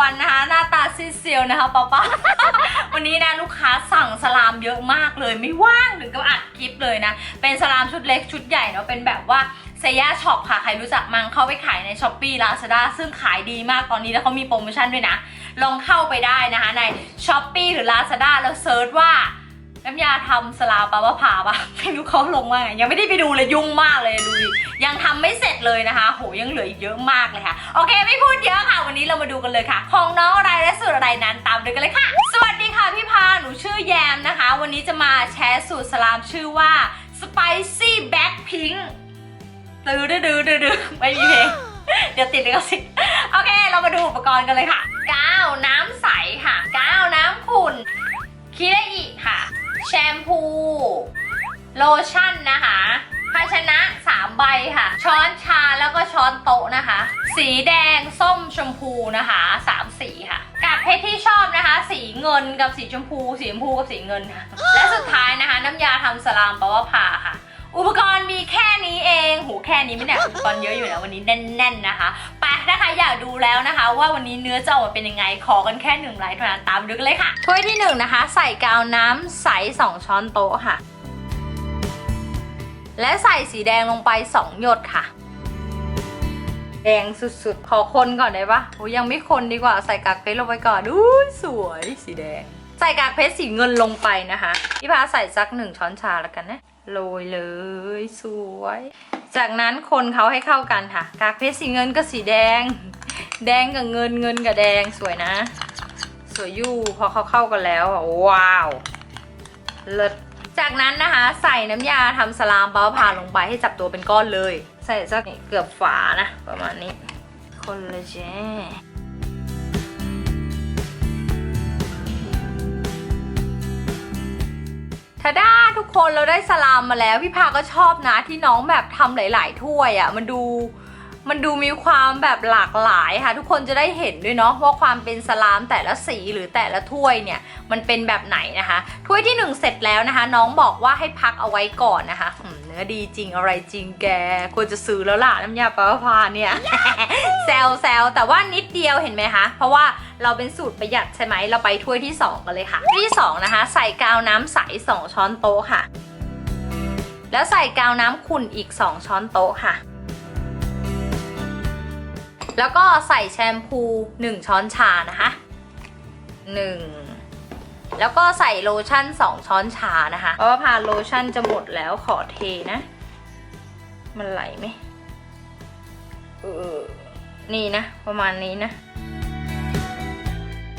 วันนะคะ หน้าตาซีเซียวนะคะป๊าป๊าวันนี้นะลูกค้าสั่งสลามเยอะมากเลยไม่ว่างถึงกับอัดคลิปเลยนะ เป็นสลามชุดเล็กชุดใหญ่เนาะเป็นแบบว่าเซย่าช็อปค่ะ ใครรู้จักมังเข้าไปขายในช้อปปี้ลาซาด้าซึ่งขายดีมากตอนนี้แล้วเขามีโปรโมชั่นด้วยนะ ลองเข้าไปได้นะคะในช้อปปีหรือ Lazada แล้วเซิร์ชว่า น้ำยาทำสลาปาวะผาปะไม่รู้เขาลงว่าไงยังไม่ได้ไปดูเลยยุ่งมากเลยดูดิยังทำไม่เสร็จเลยนะคะ โหยังเหลืออีกเยอะมากเลยค่ะโอเค ไม่พูดเยอะค่ะ วันนี้เรามาดูกันเลยค่ะ ของน้องอะไรและสูตรอะไรนั้นตามดูกันเลยค่ะ สวัสดีค่ะพี่พาหนูชื่อแยมนะคะ วันนี้จะมาแชร์สูตรสลามชื่อว่า Spicy Black Pink ตื้อดื้อดื้อดื้อไม่มีเพลงเดี๋ยวติดเลยก็สิทธิ์โอเค เรามาดูอุปกรณ์กันเลยค่ะกาวน้ำใสค่ะกาวน้ำขุ่นคิเรอิค่ะ แชมพู โลชั่นนะคะ ภาชนะ 3 ใบค่ะ ช้อนชาแล้วก็ช้อนโต๊ะนะคะ สีแดงส้มชมพูนะคะ 3 สีค่ะ กัดเพชรที่ชอบนะคะ สีเงินกับสีชมพู สีชมพูกับสีเงินค่ะและสุดท้ายนะคะ น้ำยาทำสลามปะวะพาค่ะ อุปกรณ์มีแค่นี้เองหูแค่นี้ไม่เนี่ยอุปกรณ์เยอะอยู่นะวันนี้แน่น ๆนะคะ ไปนะคะอยากดูแล้วนะคะ ว่าวันนี้เนื้อจะออกมาเป็นยังไง ขอกันแค่หนึ่งไลค์เท่านั้นตามดูกันเลยค่ะ ถ้วยที่หนึ่งนะคะ ใส่กาวน้ำใสสองช้อนโต๊ะค่ะ และใส่สีแดงลงไปสองหยดค่ะ แดงสุดๆ ขอคนก่อนได้ปะโอ้ยังไม่คนดีกว่าใส่กากเพชรลงไปก่อนอุ้ยสวยสีแดง ใส่กากเพชรสีเงินลงไปนะคะพี่พาใส่สักหนึ่งช้อนชาแล้วกันนะ โรยเลยสวย จากนั้นคนเขาให้เข้ากันค่ะ กากเพชรสีเงินก็สีแดง แดงกับเงินเงินกับแดงสวยนะ สวยอยู่พอเขาเข้ากันแล้วว้าวเลิศจากนั้นนะคะ ใส่น้ำยาทำสลามเบาผ่าลงไปให้จับตัวเป็นก้อนเลย ใส่สักเกือบฝานะ ประมาณนี้ คนละเจ ทาด้าทุกคนเราได้สลามมาแล้ว พี่พาก็ชอบนะที่น้องแบบทำหลาย ๆ ถ้วยอะ่ะมันดูมันดูมีความแบบหลากหลายค่ะ ทุกคนจะได้เห็นด้วยเนาะว่าความเป็นสลามแต่ละสีหรือแต่ละถ้วยเนี่ย มันเป็นแบบไหนนะคะ ถ้วยที่หนึ่งเสร็จแล้วนะคะ น้องบอกว่าให้พักเอาไว้ก่อนนะคะอืมเนื้อดีจริงอะไรจริงแกควรจะซื้อแล้วล่ะน้ำยาปลาพาเนี่ยแซลแซลแต่ว่านิดเดียวเห็นไหมคะเพราะว่า เราเป็นสูตรประหยัดใช่ไหมเราไปถ้วยที่ 2 กันเลยค่ะถ้วยที่2นะคะ ใส่กาวน้ำใส 2 ช้อนโต๊ะค่ะ แล้วใส่กาวน้ำขุ่นอีก 2 ช้อนโต๊ะค่ะ แล้วก็ใส่แชมพู 1 ช้อนชานะคะ 1 แล้วก็ใส่โลชั่น 2 ช้อนชานะคะ เพราะว่าพาโลชั่นจะหมดแล้วขอเทนะ มันไหลไหมเออนี่นะ ประมาณนี้นะ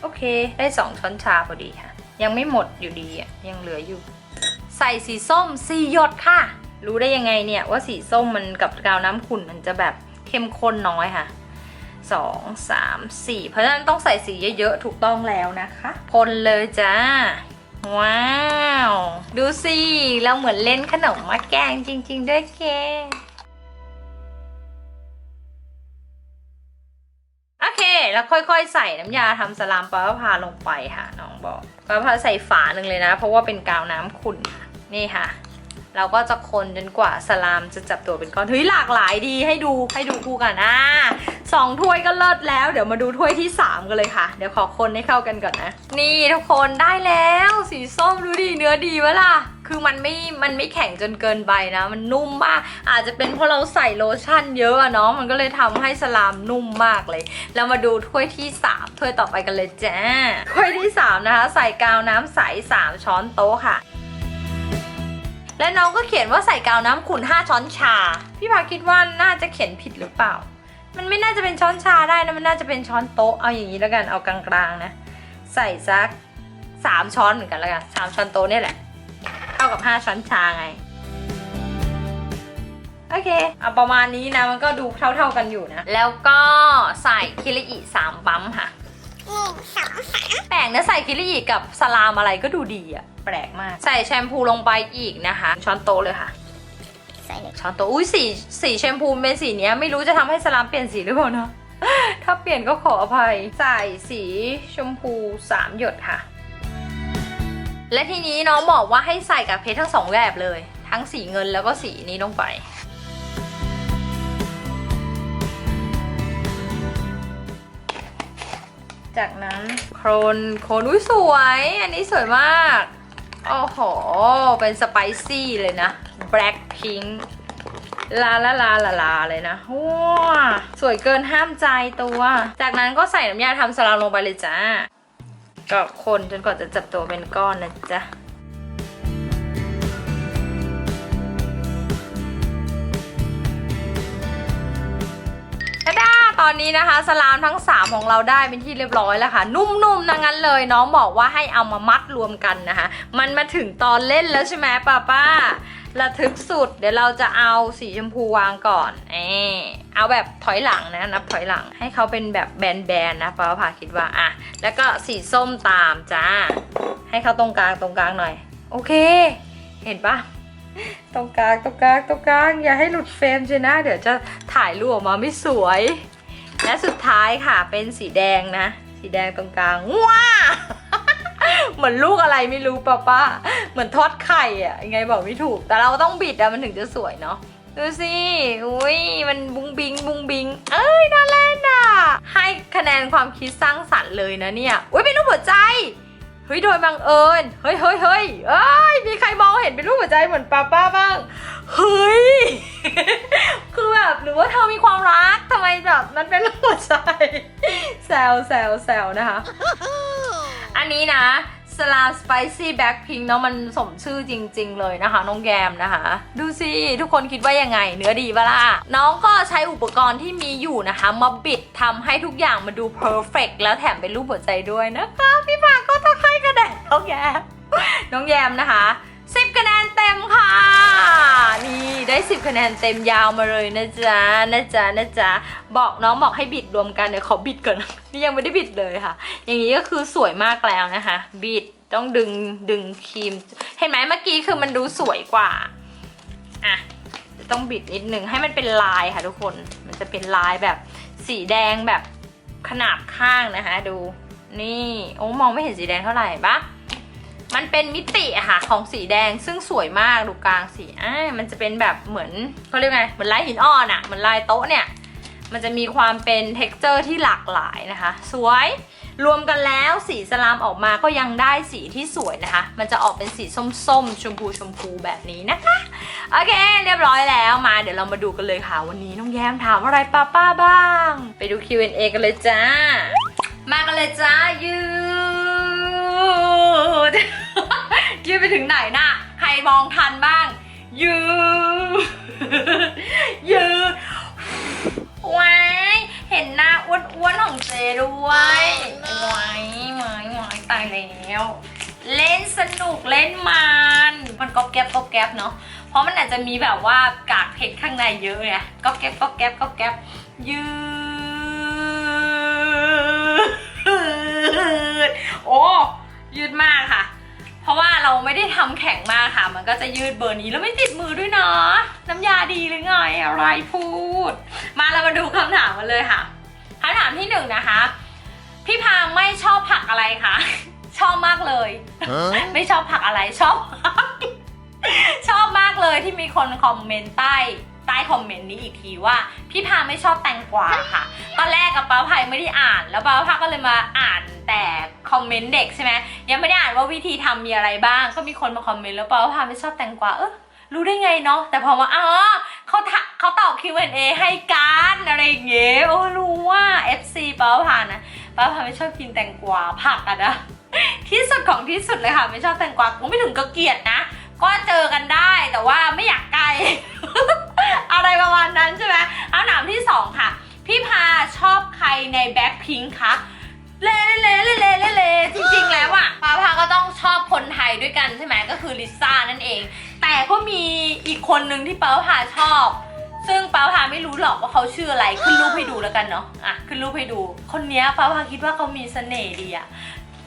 โอเค ได้ 2 ช้อนชาพอดีค่ะ ยังไม่หมดอยู่ดีอะ ยังเหลืออยู่ ใส่สีส้มสี่หยดค่ะ รู้ได้ยังไงเนี่ยว่าสีส้มมันกับกาวน้ำขุ่นมันจะแบบเข้มข้นน้อยค่ะสองสามสี่เพราะฉะนั้นต้องใส่สีเยอะๆ ถูกต้องแล้วนะคะคนเลยจ้า ว้าว ดูสิ เราเหมือนเล่นขนมมาแกงจริง ๆ ด้วยแก แล้วค่อยๆ ใส่น้ำยาทำสลามปลาพาลงไปค่ะน้องบอกปลาพาใส่ฝาหนึ่งเลยนะ เพราะว่าเป็นกาวน้ำขุ่นนี่ค่ะ เราก็จะคนจนกว่าสลามจะจับตัวเป็นก้อนเฮ้ยหลากหลายดีให้ดูให้ดูคู่กันอะสองถ้วยก็เลิศแล้ว เดี๋ยวมาดูถ้วยที่สามกันเลยค่ะ เดี๋ยวขอคนให้เข้ากันก่อนนะ นี่ทุกคนได้แล้ว สีส้มดูดิเนื้อดีวะล่ะ คือมันไม่ มันไม่แข็งจนเกินไปนะ มันนุ่มมาก อาจจะเป็นเพราะเราใส่โลชั่นเยอะอะเนาะ มันก็เลยทำให้สลามนุ่มมากเลย แล้วมาดูถ้วยที่สามถ้วยต่อไปกันเลยจ้า ถ้วยที่สามนะคะ ใส่กาวน้ำใสสามช้อนโต๊ะค่ะและน้องก็เขียนว่าใส่กาวน้ำขุ่น 5 ช้อนชา พี่พาคิดว่าน่าจะเขียนผิดหรือเปล่า มันไม่น่าจะเป็นช้อนชาได้นะ มันน่าจะเป็นช้อนโต๊ะ เอาอย่างนี้แล้วกัน เอากลางๆนะ ใส่สัก 3 ช้อนเหมือนกันแล้วกัน 3 ช้อนโต๊ะเนี่ยแหละ เท่ากับ 5 ช้อนชาไง โอเคเอาประมาณนี้นะ มันก็ดูเท่าๆกันอยู่นะ แล้วก็ใส่คิริอิ3ปั๊มค่ะ หนึ่งสองสามแปลกนะใส่คิริอิกับสลามอะไรก็ดูดีอะแปลกมาก ใส่แชมพูลงไปอีกนะคะ ช้อนโต๊ะเลยค่ะ ใส่หนึ่งช้อนโต๊ะอุ้ยสีสีแชมพูเป็นสีเนี้ยไม่รู้จะทำให้สลามเปลี่ยนสีหรือเปล่านะ ถ้าเปลี่ยนก็ขออภัย ใส่สีชมพูสามหยดค่ะ และทีนี้น้องบอกว่าให้ใส่กับเพชรทั้งสองแบบเลย ทั้งสีเงินแล้วก็สีนี้ลงไป จากนั้นโครนโครนอุ้ยสวย อันนี้สวยมาก โอ้โห เป็นสไปซี่เลยนะ Black Pink ลาลาลาลาลาเลยนะว้าสวยเกินห้ามใจตัว จากนั้นก็ใส่น้ำยาทำสลาลงไปเลยจ้า ก็คนจนกว่าจะจับตัวเป็นก้อนนะจ๊ะด้าตอนนี้นะคะสลามทั้ง 3 ของเราได้เป็นที่เรียบร้อยแล้วค่ะ นุ่มๆนะงั้นเลย น้องบอกว่าให้เอามามัดรวมกันนะคะ มันมาถึงตอนเล่นแล้วใช่ไหมป้าป้า ระทึกสุด เดี๋ยวเราจะเอาสีชมพูวางก่อนเออเอาแบบถอยหลังนะนับถอยหลังให้เขาเป็นแบบแบนๆนะป้าผ่าคิดว่าอะแล้วก็สีส้มตามจ้า ให้เขาตรงกลางตรงกลางหน่อย โอเค เห็นปะตรงกลางตรงกลางตรงกลางอย่าให้หลุดเฟรมใช่นะ เดี๋ยวจะถ่ายรูปออกมาไม่สวย และสุดท้ายค่ะเป็นสีแดงนะ สีแดงตรงกลางว้า เหมือนลูกอะไรไม่รู้ป้าป้าเหมือนทอดไข่อะยังไงบอกไม่ถูก แต่เราต้องบิดอะมันถึงจะสวยเนาะดูสิอุ้ยมันบุงบิงบุงบิง เอ้ยน่าเล่นอะให้คะแนนความคิดสร้างสรรค์เลยนะเนี่ย อุ้ยเป็นรูปหัวใจเฮ้ยโดยบังเอิญเฮ้ยเฮ้ยเฮ้ยเอ้ยมีใครมองเห็นเป็นรูปหัวใจเหมือนป้าป้าบ้างเฮ้ยคือแบบหรือว่าเธอมีความรักทำไมแบบมันเป็นรูปหัวใจแซวแซวแซวนะคะ อันนี้นะสลาสไปซี่แบ็คพิงเนาะมันสมชื่อจริง ๆ เลยนะคะ น้องแกมนะคะ ดูสิทุกคนคิดว่ายังไง เนื้อดีปะล่ะ น้องก็ใช้อุปกรณ์ที่มีอยู่นะคะ มาบิดทำให้ทุกอย่างมาดูเพอร์เฟกแล้วแถมเป็นรูปหัวใจด้วยนะคะ พี่ฝากก็ต้องให้คะแนนน้องแยมน้องแยมนะคะ 10 คะแนนเต็มค่ะ นี่ได้ 10 คะแนนเต็มยาวมาเลยนะจ๊ะนะจ๊ะนะจ๊ะบอกน้องบอกให้บิดรวมกันเดี๋ยวขอบิดก่อน นี่ยังไม่ได้บิดเลยค่ะ อย่างนี้ก็คือสวยมากแล้วนะคะ บิดต้องดึงดึงครีม เห็นไหมเมื่อกี้คือมันดูสวยกว่าอะต้องบิดนิดนึงให้มันเป็นลายค่ะทุกคน มันจะเป็นลายแบบสีแดงแบบขนาบข้างนะคะ ดู นี่โอ้มองไม่เห็นสีแดงเท่าไหร่ปะ มันเป็นมิติอะค่ะของสีแดงซึ่งสวยมากดูกลางสีอ่ามันจะเป็นแบบเหมือนเขาเรียกไงเหมือนลายหินอ่อนอะเหมือนลายโต๊ะเนี่ย มันจะมีความเป็น t e x t อร์ที่หลากหลายนะคะ สวยรวมกันแล้วสีสลามออกมาก็ยังได้สีที่สวยนะคะ มันจะออกเป็นสีส้มๆ ชมพูชมพูแบบนี้นะคะ โอเค เรียบร้อยแล้วมา เดี๋ยวเรามาดูกันเลยค่ะ วันนี้น้องแย้มถามอะไรป้าป้าบ้าง ไปดู Q&A กันเลยจ้า มากันเลยจ้ายืด ไปถึงไหนน่ะ ใครมองทันบ้าง ยืดยืดว้ายเห็นหน้าอ้วนๆของเจด้วยว้ายว้ายว้ายตายแล้ว เล่นสนุกเล่นมัน มันก๊อบแก๊บก๊อบแก๊บเนาะ เพราะมันอาจจะมีแบบว่ากากเพชรข้างในเยอะไงก๊อบแก๊บก๊อบแก๊บก๊อบแก๊บยืด โอ้ยืดมากค่ะ ราะว่าเราไม่ได้ทำแข็งมากค่ะ มันก็จะยืดเบอร์นี้แล้วไม่ติดมือด้วยเนาะน้ำยาดีหรือไงอะไรพูด มาเรามาดูคำถามกันเลยค่ะคำถามที่หนึ่งนะคะ พี่พามไม่ชอบผักอะไรคะชอบมากเลย ไม่ชอบผักอะไรชอบ ชอบมากเลยที่มีคนคอมเมนต์ใต้ ใต้คอมเมนต์นี้อีกทีว่า พี่พาไม่ชอบแตงกวาค่ะ ตอนแรกกับป้าภัยไม่ได้อ่าน แล้วป้าภัยก็เลยมาอ่านแต่คอมเมนต์เด็กใช่ไหมยังไม่ได้อ่านว่าวิธีทำมีอะไรบ้าง ก็มีคนมาคอมเมนต์แล้วป้าภัยไม่ชอบแตงกวาเออรู้ได้ไงเนาะแต่พอมาอ๋อเขาเขาตอบ Q&A ให้การอะไรอย่างเงี้ยโอ้รู้ว่า FC ป้าภัยนะป้าภัยไม่ชอบกินแตงกวาผักอะนะที่สุดของที่สุดเลยค่ะ ไม่ชอบแตงกวาก็ไม่ถึงกับเกลียดนะ ก็เจอกันได้แต่ว่าไม่อยากไกล อะไรประมาณนั้นใช่ไหมเอาหนามที่สองค่ะ พี่พาชอบใครในแบ็คพิงค์คะเล่เล่เล่เล่เล่เล่จริงๆ แล้วอะพาพาก็ต้องชอบคนไทยด้วยกันใช่ไหมก็คือลิซ่านั่นเอง แต่ก็มีอีกคนนึงที่ป้าพาชอบ ซึ่งป้าพาไม่รู้หรอกว่าเขาชื่ออะไรขึ้นรูปให้ดูแล้วกันเนาะอะขึ้นรูปให้ดู คนเนี้ยป้าพาคิดว่าเขามีเสน่ห์ดีอะ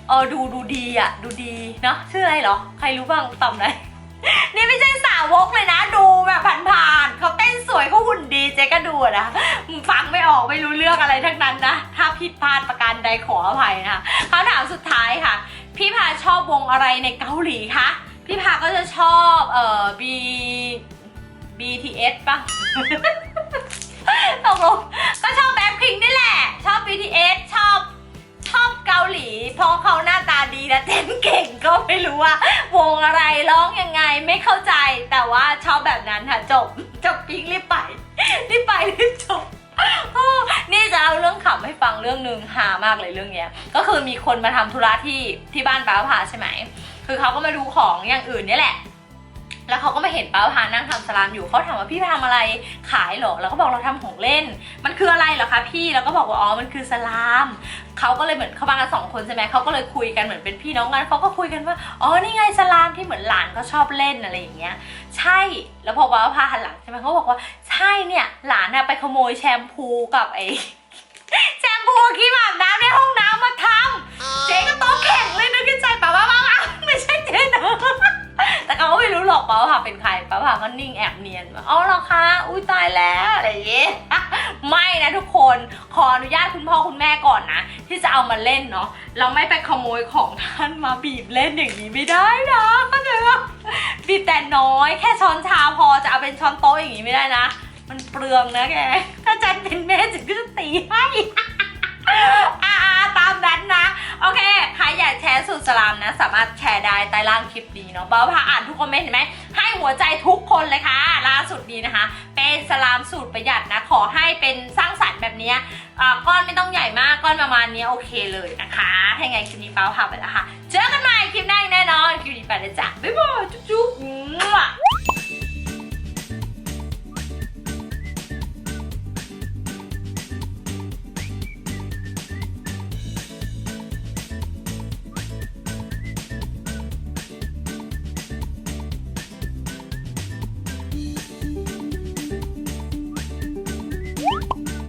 เออดูดูดีอะดูดีเนาะชื่ออะไรเหรอ ใครรู้บ้างตอบหน่อย นี่ไม่ใช่สาวกเลยนะ ดูแบบผ่านๆเขาเต้นสวยเขาหุ่นดีเจ๊ก็ดูนะฟังไม่ออกไม่รู้เรื่องอะไรทั้งนั้นนะ ถ้าผิดพลาดประการใดขออภัยนะคะคำถามสุดท้ายค่ะ พี่พาชอบวงอะไรในเกาหลีคะพี่พาก็จะชอบเอ่อ B BTS ป่ะตกลงก็ชอบแบ็คพิงนี่แหละ ชอบ BTS ชอบชอบเกาหลี เพราะเขาหน้าตาดีและเต้นเก่งก็ ไม่เข้าใจแต่ว่าชอบแบบนั้นค่ะจบ จบปิ๊งรีบไป รีบไปรีบจบอ้นี่จะเล่าเรื่องขำให้ฟังเรื่องหนึ่งฮามากเลยเรื่องเนี้ย ก็คือมีคนมาทำธุระที่ที่บ้านป้าพาใช่ไหม คือเขาก็มาดูของอย่างอื่นนี่แหละ แล้วเขาก็มาเห็นป้าพานั่งทำสลามอยู่เขาถามว่าพี่ทำอะไรขายเหรอ แล้วก็บอกเราทำของเล่น มันคืออะไรเหรอคะพี่ แล้วก็บอกว่าอ๋อ มันคือสลาม เขาก็เลยเหมือนเขามากันสองคนใช่ไหมเขาก็เลยคุยกันเหมือนเป็นพี่น้องกันเขาก็คุยกันว่าอ๋อนี่ไงสลามที่เหมือนหลานเขาชอบเล่นอะไรอย่างเงี้ย ใช่แล้วพอป้าพาหันหลังใช่ไหมเขาบอกว่าใช่เนี่ยหลานน่ะไปขโมยแชมพูกับไอ้แชมพูครีมอาบน้ำในห้องน้ำมาทำเจ๊ก็โต๊ะแข็งเลยนึกในใจป้าว่าป้าว่าไม่ใช่เจ๊นะแต่เขาก็ไม่รู้หรอกป้าว่าเป็นใครป้าว่าก็นิ่งแอบเนียนว่าอ๋อเหรอคะอุ้ยตายแล้วอะไรอย่างเงี้ย ไม่นะทุกคนขออนุญาตคุณพ่อคุณแม่ก่อนนะ ที่จะเอามาเล่นเนาะเราไม่ไปขโมยของท่านมาบีบเล่นอย่างนี้ไม่ได้นะเข้าใจปะบีบแต่น้อยแค่ช้อนชาพอจะเอาเป็นช้อนโต๊ะอย่างนี้ไม่ได้นะ มันเปลืองนะแกถ้าจันเป็นแม่จันก็จะตีให้อ่าตามนั้นนะ โอเค ใครอยากแชร์สูตรสลามนะ สามารถแชร์ได้ใต้ล่างคลิปนี้เนาะบ้าพาอ่านทุกคอมเมนต์เห็นไหม หัวใจทุกคนเลยค่ะ ล่าสุดนี้นะคะ เป็นสลามสูตรประหยัดนะ ขอให้เป็นสร้างสรรค์แบบนี้อ่าก้อนไม่ต้องใหญ่มากก้อนประมาณนี้โอเคเลยนะคะให้ไงคลิปนี้ป้าพาไปแล้วค่ะ เจอกันใหม่คลิปหน้าแน่นอนคลิป